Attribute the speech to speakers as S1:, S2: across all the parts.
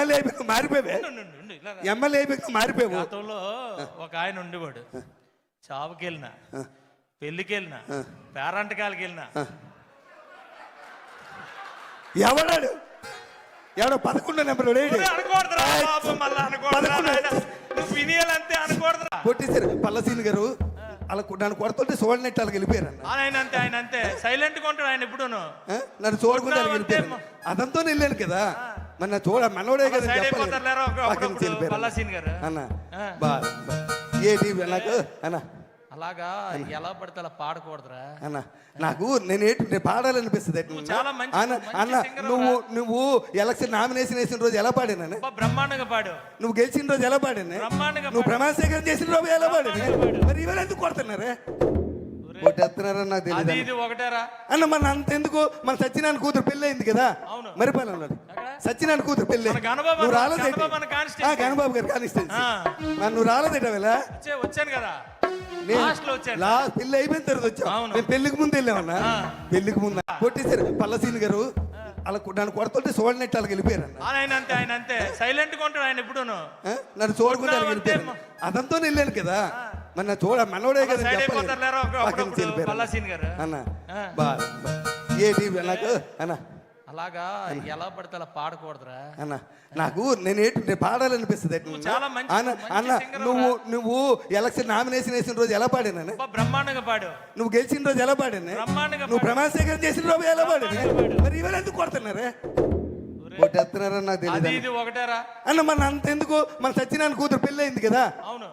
S1: MLA అయిపోయి మారిపోయావే. MLA అయిపోయి మారిపోయావు.
S2: గతంలో ఒక ఆయన ఉండేవాడు. చావుకి వెళ్ళినా పెళ్ళికి వెళ్ళినా పేరంటకాలకి వెళ్ళినా.
S1: ఎవడాడు? ఎవడో పదకొండో నెంబర్ కొట్టేశారు పల్లసీని గారు. అలా నన్ను కొడుతుంటే చూడనట్టు అలాగ వెళ్ళిపోయారు
S2: ఆయన అంతే ఆయన అంతే. సైలెంట్గా ఉంటాడు ఆయన ఎప్పుడూను.
S1: ఆ? నన్ను చూడకుండా వెళ్ళిపోయారు. అదంతో వెళ్ళాను కదా. మరి నా చూడ మనోడే కదా అన్న. బా. ఏంటి నాకు అన్న.
S2: అలాగా? ఎలా పడితే అలా పాడకూడదురా?
S1: అన్న నాకు నేను ఏంటి నేను పాడాలనిపిస్తుంది?
S2: చాలా మంచి-
S1: అన్న నువ్వు నువ్వు ఎలక్షన్ నామినేషన్ వేసిన రోజు ఎలా పాడాను
S2: బ్రహ్మాండంగా పాడు
S1: నువ్వు గెలిచిన రోజు ఎలా పాడాను నువ్వు ప్రమాణ స్వీకారం చేసిన రోజు ఎలా పాడాను. మరి ఇవాళ ఎందుకు కొడుతున్నారే? కొట్టేస్తున్నారని నాకు
S2: అది
S1: తెలియదు
S2: ఇది ఒకటేరా?
S1: అన్న మన అంత ఎందుకు మన సత్యనారాయణ కూతురు పెళ్ళి అయింది కదా. మరిపాలెంలో
S2: ఎక్కడ?
S1: సత్యనారాయణ కూతురు పెళ్ళి.
S2: గణబాబు
S1: నువ్వు రాలేదేంటి?
S2: గణబాబు
S1: గారు. మరి నువ్వు రాలేదేట వేళ
S2: వచ్చే వచ్చాను కదా. లాస్ట్
S1: పెళ్ళి అయిపోయిన తర్వాత వచ్చావు
S2: అవును.
S1: నేను పెళ్ళికి ముందు వెళ్ళామన్నా. పెళ్ళికి ముందు కొట్టేశారు. పల్లసీని గారు అలా నన్ను కొడుతుంటే చూడనట్టు అలాగ వెళ్ళిపోయారు
S2: ఆయన అంతే ఆయన అంతే. సైలెంట్గా ఉంటాడు ఆయన ఎప్పుడూను
S1: ఆ? నన్ను చూడకుండా వెళ్ళిపోయారు. అదంతో వెళ్ళాను కదా. మరి నా చూడ మనోడే కదా అన్న. బా నాకు అన్న.
S2: అలాగా ఎలా పడితే అలా పాడకూడదురా.
S1: అన్న నాకు నేను ఏంటి నేను పాడాలనిపిస్తుంది?
S2: చాలా మంచి-
S1: అన్న నువ్వు నువ్వు ఎలక్షన్ నామినేషన్ వేసిన రోజు ఎలా పాడాను
S2: బ్రహ్మాండంగా పాడు.
S1: నువ్వు గెలిచిన రోజు ఎలా పాడాను
S2: బ్రహ్మాండంగా
S1: నువ్వు ప్రమాణ స్వీకారం చేసిన రోజు ఎలా పాడాను. మరి ఇవాళ ఎందుకు కొడుతున్నారే?
S2: ఒరేయ్,
S1: కొట్టేస్తున్నారని నాకు
S2: అది
S1: తెలియదు
S2: ఇది ఒకటేరా?
S1: అన్న మన అంత ఎందుకు? మన సత్యనారాయణ కూతురు పెళ్ళి అయింది కదా.
S2: అవును.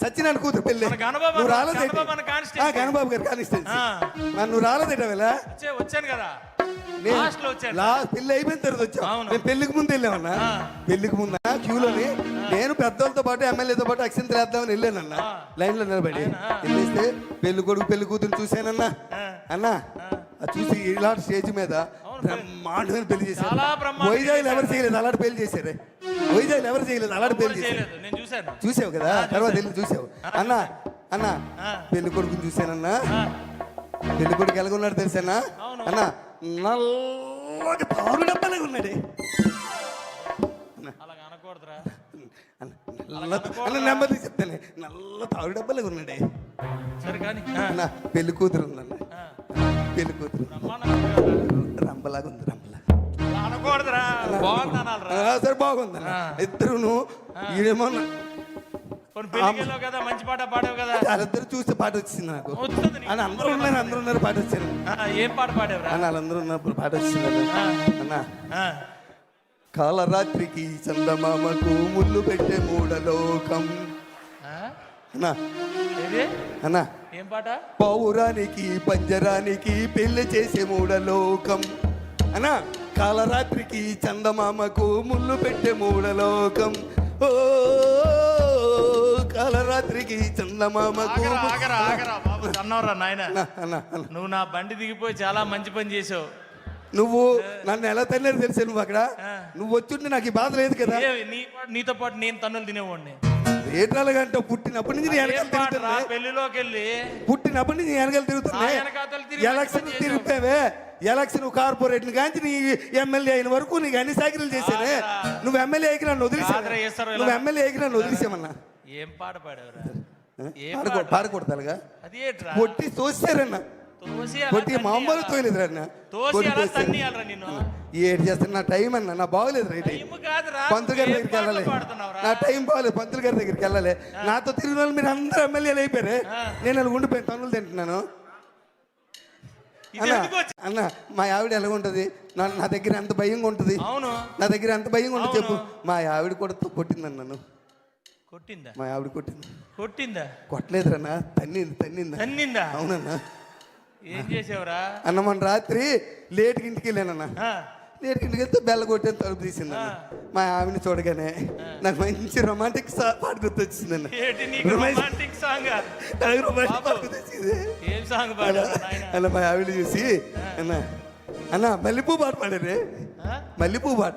S1: సత్యనారాయణ కూతురు పెళ్ళి.
S2: మన గణబాబు
S1: నువ్వు రాలేదేంటి?
S2: గణబాబు.
S1: ఆ, గారు
S2: ఆ.
S1: మరి నువ్వు రాలేదేట వేళ?
S2: వచ్చే వచ్చాను కదా.
S1: నేను-
S2: లాస్ట్లో వచ్చాను.
S1: లా పెళ్ళి అయిపోయిన తర్వాత
S2: అవును.
S1: నేను పెళ్ళికి ముందు వెళ్ళామన్నా.
S2: ఆ.
S1: పెళ్ళికి ముందు క్యూలోని నేను పెద్దోళ్ళతో పాటు ఎమ్మెల్యేతో పాటు అక్షంతలు వేద్దామని వెళ్ళానన్నా. లైన్లో నిలబడి. వెళ్ళేస్తే పెళ్ళి కొడుకు పెళ్ళి కూతురు చూశానన్నా. అన్నా అది చూసి ఇలాంటి స్టేజ్ మీద బ్రహ్మాండమైన పెళ్ళి చేశారు వైజాగ్ ఎవరు. చేయలేదు? అలాంటి పెళ్ళి చేశారే వైజాగ్ ఎవరు చేయలేదు? అలాంటి పెళ్ళి చేశారు
S2: చేయలేదు? నేను చూశాను.
S1: చూసావు కదా? తర్వాత. వెళ్ళి చూసావు. అన్న అన్న. పెళ్ళి కొడుకుని చూశానన్నా? పెళ్ళి కొడుకు ఎలాగున్నాడు తెలుసానా. అన్న నల్లగా తారు డబ్బాలాగా ఉన్నాడే. అన్న, నెమ్మది చెప్తానే. నల్ల తారు డబ్బాలాగా ఉన్నాడే.
S2: సరే కానీ ఆ,
S1: అన్న పెళ్ళి కూతురు ఉందన్న. పెళ్ళి కూతురు. రంపలాగా ఉంది రంపలాగా
S2: అలా అనకూడదురా బాగుంది.
S1: సరే బాగుందన్న
S2: ఆ.
S1: ఇద్దరును ఈడేమో
S2: కదా మంచి పాట పాడావు కదా.
S1: వాళ్ళిద్దరు చూస్తే పాట వచ్చింది నాకు. అని అందరూ ఉన్నారు అందరూ ఉన్నారు పాట వచ్చింది.
S2: ఏం పాట పాడావురా?
S1: అన్న వాళ్ళందరూ ఉన్నప్పుడు పాట వచ్చింది అన్న. కాలరాత్రికి చందమామకు ముళ్ళు పెట్టే మూడలోకం? అన్నా. అన్నా.
S2: ఏం పాట?
S1: పౌరానికి పంజరానికి పెళ్ళి చేసే మూడలోకం అన్నా? కాలరాత్రికి చందమామకు ముళ్ళు పెట్టే మూడలోకం ఓ కాలరాత్రికి చందమామకు
S2: అన్నవరా నాయన. నువ్వు నా బండి దిగిపోయి చాలా మంచి పని చేసావు.
S1: నువ్వు నన్ను ఎలా తల్లేదు తెలుసా నువ్వు అక్కడ. నువ్వు వచ్చుంటే నాకు ఈ బాధ లేదు కదా.
S2: నీతో పాటు నేను తన్నులు తినేవాడిని.
S1: ఏటాలుగంటే పుట్టినప్పటి నుంచి నేను వెనకాల తిరుగుతున్నా
S2: పెళ్ళిలోకి వెళ్ళి
S1: పుట్టినప్పటి నుంచి నేను వెనకాల తిరుగుతున్నా
S2: ఆ వెనకాతల తిరిగి
S1: ఎలక్షన్ తిరిగిపోయావే. ఎలక్షన్ కార్పొరేట్ కాంచి నీ ఎమ్మెల్యే అయిన వరకు నీకు అన్ని సైకిల్ చేశానే. నువ్వు ఎమ్మెల్యే ఎక్కి నన్ను వదిలేసా
S2: ఆగరా, వేస్తారు ఇలా.
S1: నువ్వు ఎమ్మెల్యే ఎక్కి నన్ను వదిలేసామన్నా
S2: ఏం పాట పాడావురా?
S1: పాడకూడదు
S2: పాట?
S1: పాడకూడదాలుగా
S2: అది ఏంట్రా?
S1: కొట్టి తోసారన్న.
S2: తోసి అలా
S1: కొట్టి? మామూలు
S2: నిన్ను.
S1: ఏడు చేస్తాను నా టైం అన్న నా బాగోలేదు రైట్ పంతులు గారి దగ్గరికి వెళ్ళాలి? నా టైం బాగలేదు పంతులు గారి దగ్గరికి వెళ్ళాలి. నాతో తిరిగిన వాళ్ళు మీరు అందరూ ఎమ్మెల్యేలు అయిపోయారు. నేను అలా ఉండిపోయాను తన్నులు తింటున్నాను. అన్న మా ఆవిడ ఎలా ఉంటుంది నా దగ్గర ఎంత భయంగా ఉంటుంది? నా దగ్గర ఎంత భయంగా ఉంటుంది చెప్పు. మా ఆవిడ కూడా కొట్టిందన్న నన్ను.
S2: కొట్టిందా?
S1: మా ఆవిడ కొట్టింది.
S2: కొట్టిందా?
S1: కొట్టలేదురన్నా తన్నింది తన్నిందా.
S2: తన్నిందా?
S1: అవునన్నా.
S2: ఏం చేసావురా?
S1: అన్న మన రాత్రి లేట్కి ఇంటికి వెళ్ళానన్న. లేట్కి ఇంటికి వెళ్తే బెల్ల కొట్టిన తలుపు తీసిందన్న. మా ఆవిడని చూడగానే నాకు మంచి రొమాంటిక్ పాట గుర్తొచ్చిందన్న.
S2: ఏంటి నీకు రొమాంటిక్ సాంగ్
S1: రొమాంటిక్. పాట గుర్తొచ్చింది.
S2: ఏం సాంగ్ నాయన?
S1: అన్న మా ఆవిడ చూసి అన్న అన్న మల్లెపూ పాట పాడారే.
S2: ఆ?
S1: మల్లెపూ పాట.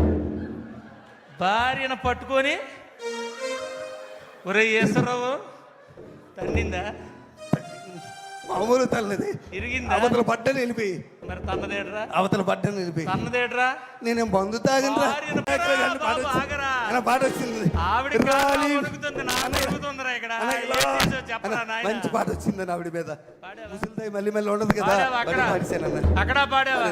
S2: భార్యను పట్టుకొని ఒరే ఈశ్వరరావు తన్నిందా?
S1: మామూలు తల్లది.
S2: ఇరిగిందా?
S1: అవతల పడ్డ నిలిపి.
S2: మరి తన్నదేట్రా?
S1: అవతల పడ్డ నిలిపి.
S2: తన్నదేట్రా?
S1: నేను
S2: బాబు, ఆగరా.
S1: పాట వచ్చింది
S2: ఆవిడ ఇక్కడ?
S1: మంచి పాట వచ్చిందని ఆవిడ మీద? ముసలిదాయి మళ్ళీ మళ్ళీ ఉండదు కదా.
S2: అక్కడ? పాడావా?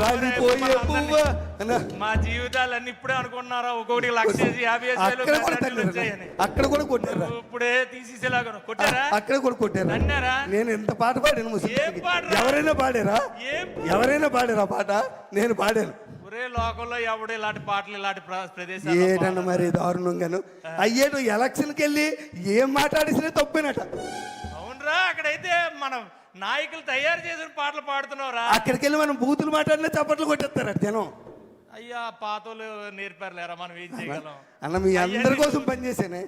S1: రాలిపోయే
S2: ఒరే
S1: పువ్వా? అన్నా
S2: మా జీవితాలన్నీ ఇప్పుడే అనుకున్నారా ఒక్కొక్కటి లక్ష యాభై
S1: అక్కడ కూడా
S2: పెద్దలు
S1: తన్నారా
S2: వచ్చాయని.
S1: అక్కడ కూడా కొట్టారా?
S2: ఇప్పుడే తీసేసేలాగా కొట్టారా?
S1: అక్కడ కూడా కొట్టారా?
S2: అన్నారా?
S1: నేను ఎంత పాట పాడాను? ఎవరైనా పాడారా?
S2: ఏం
S1: ఎవరైనా పాడారా పాట? నేను పాడాను.
S2: ఒరే లోకంలో ఎవడు ఇలాంటి పాటలు ఇలాంటి ప్ర- ప్రదేశాలు
S1: ఏటన్న మరి దారుణంగాను? అయ్యేటు ఎలక్షన్కి వెళ్ళి ఏం మాట్లాడేసినా తప్పేనట.
S2: అవునరా అక్కడైతే మనం నాయకులు తయారు చేసిన పాటలు పాడుతున్నావురా.
S1: అక్కడికి వెళ్ళి మనం బూతులు మాట్లాడినా చప్పట్లు కొట్టేస్తారట జనం?
S2: అయ్యా పాతలు నేర్పారులేరా మనం ఏం చేయగలం?
S1: అన్న మీ అందరి కోసం పనిచేశానే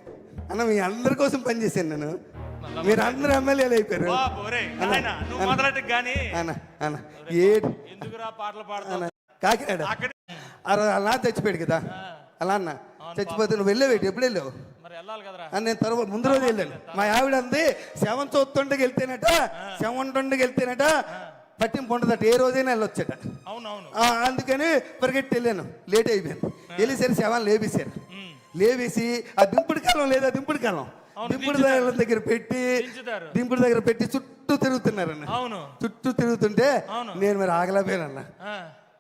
S1: అన్న మీ అందరి కోసం పనిచేశాను నేను. మీరు అందరు ఎమ్మెల్యేలు అయిపోయారు.
S2: నువ్వు మొదలెట్టు గాని.
S1: అన్న అన్న ఏ
S2: ఎందుకురా పాటలు పాడుతున్నావు?
S1: కాకినాడ.
S2: అక్కడ
S1: అలా చచ్చిపోయాడు కదా. అలా అన్న చచ్చిపోతే నువ్వు వెళ్ళావేటి? ఎప్పుడు వెళ్ళావు? అని నేను తర్వాత ముందు రోజు వెళ్ళాను. మా ఆవిడ అంది సెవెన్ చూస్తుండకి వెళ్తేనట సెవెన్ ట్వంటీకి వెళ్తేనట పట్టింపు ఉండదట ఏ రోజైనా వెళ్ళొచ్చట.
S2: అవునవును.
S1: అందుకని పరిగెట్టి వెళ్ళాను లేట్ అయిపోయాను వెళ్ళేసరి సెవెన్ లేపేశారు. లేవేసి ఆ దింపుడు కాలం లేదా దింపుడు కాలం. దింపుడు దగ్గర దగ్గర పెట్టి దింపుడు దగ్గర పెట్టి చుట్టూ తిరుగుతున్నారన్న.
S2: అవును.
S1: చుట్టూ తిరుగుతుంటే. నేను మరి ఆగలేకపోయానన్న.
S2: ఆ,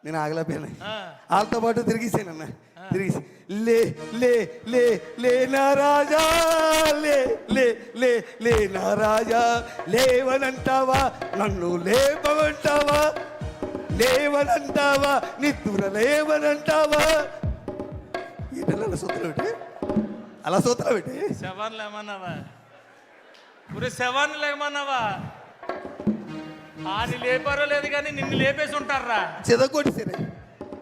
S1: నేను ఆగలేకపోయాను.
S2: ఆ.
S1: వాళ్ళతో పాటు తిరిగేసానన్న తిరిగి లే లే లే లే నా రాజా లే లే లే లే నా రాజా లేవనంటావా? నన్ను లేపమంటావా? లేవనంటావా? నిద్ర లేవనంటావా? ఏంటన్నా సూత్రం పెట్టి అలా సూత్రం పెట్టి
S2: శవాన్లు ఏమన్నావా ఒరే శవాన్లు ఏమన్నావా ఆని లేపారో లేదు కానీ నిన్ను లేపేసి ఉంటారా
S1: చెదకొట్టేసారు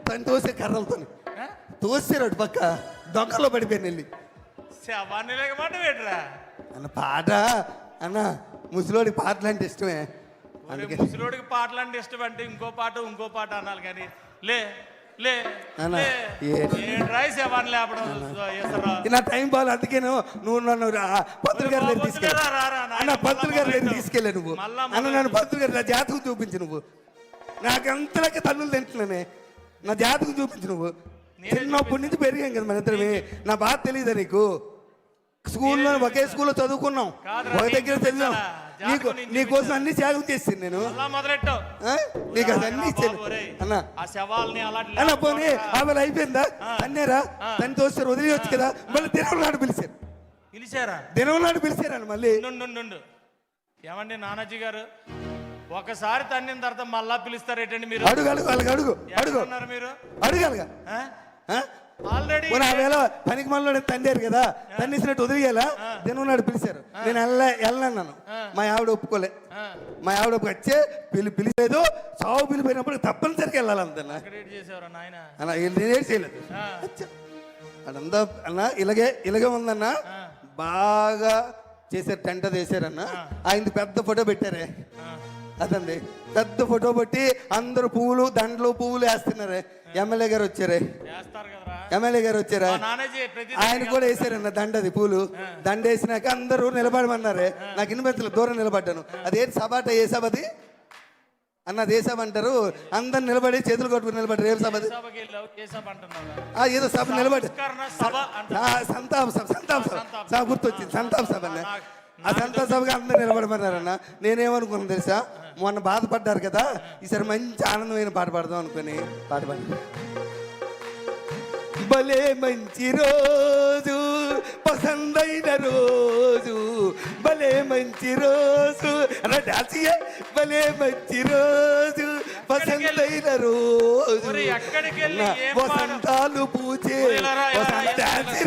S1: తను తోసే కర్రలతో.
S2: ఆ?
S1: తోసారు అటు పక్క. దొంగలో పడిపోయాను వెళ్ళి.
S2: శవాన్ని లేకమాట వేటరా?
S1: అన్న పాట అన్న ముసలోడి పాటలు అంటే ఇష్టమే
S2: ముసలోడికి పాటలు అంటే ఇష్టం అంటే ఇంకో పాట ఇంకో పాట అనాలి కానీ. లే
S1: నా టైం బాగా అందుకేను నువ్వు నన్ను పంతులు గారి తీసుకెళ్ళి గారి నువ్వు. అన్న నన్ను గారి నా జాతకం చూపించు నువ్వు. నాకు అంతలకి తన్నులు తింటున్నానే. నా జాతకం చూపించు నువ్వు.
S2: నేనే
S1: చిన్నప్పటి నుంచి పెరిగాం కదా మన ఇద్దరమే. నా బాధ తెలియదా నీకు? స్కూల్లో ఒకే స్కూల్లో చదువుకున్నాం. ఒక దగ్గర చదివాం? నీకు నీకోసం అన్ని త్యాగం చేసింది నేను? నీకు అది అన్ని ఇచ్చాను అన్న. అన్న పోనీ. ఆమె అయిపోయిందా తన్నేరా తను తోస్తారు వదిలేయచ్చు కదా? మళ్ళీ దినం నాడు పిలిచారు.
S2: పిలిచారా?
S1: దినం నాడు పిలిచారని మళ్ళీ.
S2: ఏమండి నానాజీ గారు? ఒకసారి తన్నిన తర్వాత మళ్ళా పిలుస్తారేటండి మీరు?
S1: అడుగు అడుగు అడుగు అడుగు.
S2: మీరు?
S1: అడగాలిగా
S2: ఆల్రెడీ
S1: వేళ పనికి మనలో తండారు కదా వదిలేయాలా? దినం నాడు పిలిచారు. నేను వెళ్ళ వెళ్ళన్నాను మా ఆవిడ ఒప్పుకోలే. మా ఆవిడ ఒప్పుకు వచ్చే పిలి పిలిచేదు సాగు పిలిపోయినప్పుడు వెళ్ళాలంతన్నా
S2: చేసేవారు నాయన?
S1: అలా నేనేం చేయలేదు. అదంతా అన్న ఇలాగే ఇలాగే ఉందన్న. బాగా చేశారు టెంట చేశారన్న ఆయనది పెద్ద ఫోటో పెట్టారే. అదండి. పెద్ద ఫోటో పెట్టి అందరూ పువ్వులు దండలు పువ్వులు వేస్తున్నారే. ఎమ్మెల్యే గారు వచ్చారే? ఎమ్మెల్యే గారు వచ్చారా? ఆయన కూడా వేసారన్న దండది పూలు. దండ వేసినాక అందరూ నిలబడమన్నారే. నాకు ఇనిపెంతలు దూరం నిలబడ్డాను. అదేంటి సభ ఏ సభ అది అన్న అది ఏ సభ అంటారు. అందరు నిలబడి చేతులు కొట్టుకుని నిలబడ్డారు. ఏం సభ ఏదో సభ నిలబడి. సంతాప సభ సంతాప సభ. సభ గుర్తొచ్చింది. సంతాప సభ అన్న. ఆ సంతోషంగా సభగా అందరు నిలబడమన్నారన్న నేనేమనుకున్నాను తెలుసా? మొన్న బాధపడ్డారు కదా ఈసారి మంచి ఆనందమైన పాట పాడదాం అనుకుని పాట పాడి భలే మంచి రోజు పసందైన రోజు భలే మంచి రోజు అలా డాన్స్ భలే మంచి రోజు. రోజు.
S2: పాడు?
S1: వసంతాలు
S2: రా,
S1: వసంత డాన్స్.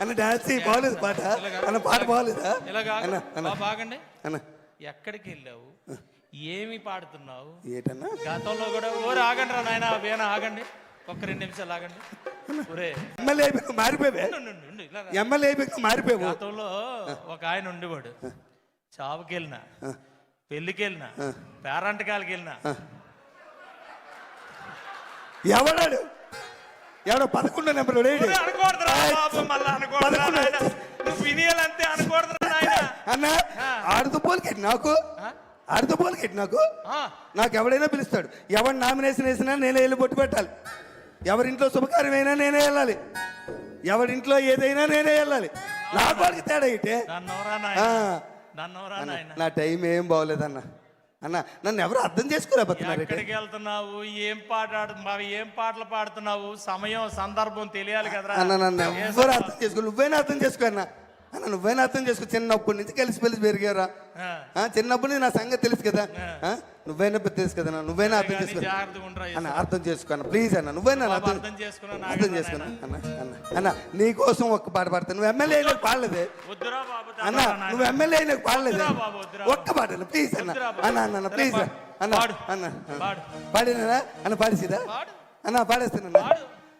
S1: అన్న డాన్స్. బాగలేదు పాట. అన్న పాట బాగలేదా అన్న
S2: బాగండి
S1: అన్న.
S2: ఎక్కడికి వెళ్ళావు ఏమి పాడుతున్నావు?
S1: ఏటన్నా?
S2: గతంలో కూడా ఓరే ఆగండి రా నాయన వేణ ఆగండి. ఒక్క రెండు నిమిషాలు ఆగండి. ఒరే
S1: ఎమ్మెల్యే మారిపోయావే. ఎమ్మెల్యే మారిపోయావు.
S2: గతంలో ఒక ఆయన ఉండేవాడు. చావుకి వెళ్ళినా పెళ్ళికి వెళ్ళినా పేరంటకాలకి వెళ్ళినా
S1: ఎవడాడు? ఎవడో పదకొండో నెంబర్. అన్న ఆడుతూ పోలికెట్టి నాకు? ఆడుతూ పోలికెట్టి నాకు? నాకు ఎవడైనా పిలుస్తాడు. ఎవరు నామినేషన్ వేసినా నేనే వెళ్ళి బొట్టు పెట్టాలి. ఎవరింట్లో శుభకార్యం అయినా నేనే వెళ్ళాలి. ఎవరింట్లో ఏదైనా నేనే వెళ్ళాలి. నాకు వాడికి తేడా ఇటే. నా టైం ఏం బాగోలేదన్న. అన్న నన్ను ఎవరు అర్థం చేసుకోలేకపోతున్నారు.
S2: ఎక్కడికి వెళ్తున్నావు? ఏం పాట ఆడు- మరి ఏం పాటలు పాడుతున్నావు? సమయం సందర్భం తెలియాలి కదరా.
S1: అన్న నన్ను ఎవ్వరు అర్థం చేసుకో నువ్వైనా అర్థం చేసుకో అన్న. అన్న నువ్వైనా అర్థం చేసుకో చిన్నప్పటి నుంచి కలిసి పెలిసి పెరిగారా చిన్నప్పటి నుంచి నా సంగతి తెలుసు కదా. నువ్వేనా తెలుసు కదా నువ్వేనా అర్థం చేసుకో. అన్న అర్థం చేసుకో అన్న ప్లీజ్ అన్న నువ్వేనా అర్థం
S2: అర్థం చేసుకున్నా
S1: అర్థం చేసుకున్నా అన్న అన్న అన్న నీ కోసం ఒక్క పాట పాడతాను నువ్వు ఎమ్మెల్యే అయినా పాడలేదే. అన్న. నువ్వు ఎమ్మెల్యే అయినా పాడలేదే. ఒక్క పాట ప్లీజ్ అన్న. అన్న అన్న అన్న ప్లీజ్. అన్న. అన్న
S2: పాడు.
S1: పాడినా? అన్న పాడేసిదా
S2: పాడు.
S1: అన్న పాడేస్తానన్న
S2: పాడు.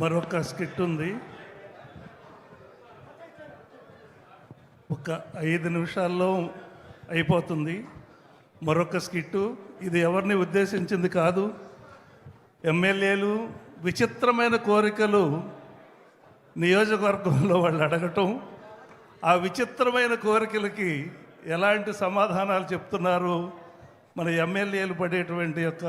S3: మరొక స్కిట్ ఉంది. ఒక ఐదు నిమిషాల్లో అయిపోతుంది. మరొక స్కిట్టు ఇది ఎవరిని ఉద్దేశించింది కాదు. ఎమ్మెల్యేలు విచిత్రమైన కోరికలు నియోజకవర్గంలో వాళ్ళు అడగటం ఆ విచిత్రమైన కోరికలకి ఎలాంటి సమాధానాలు చెప్తున్నారు మన ఎమ్మెల్యేలు పడేటువంటి యొక్క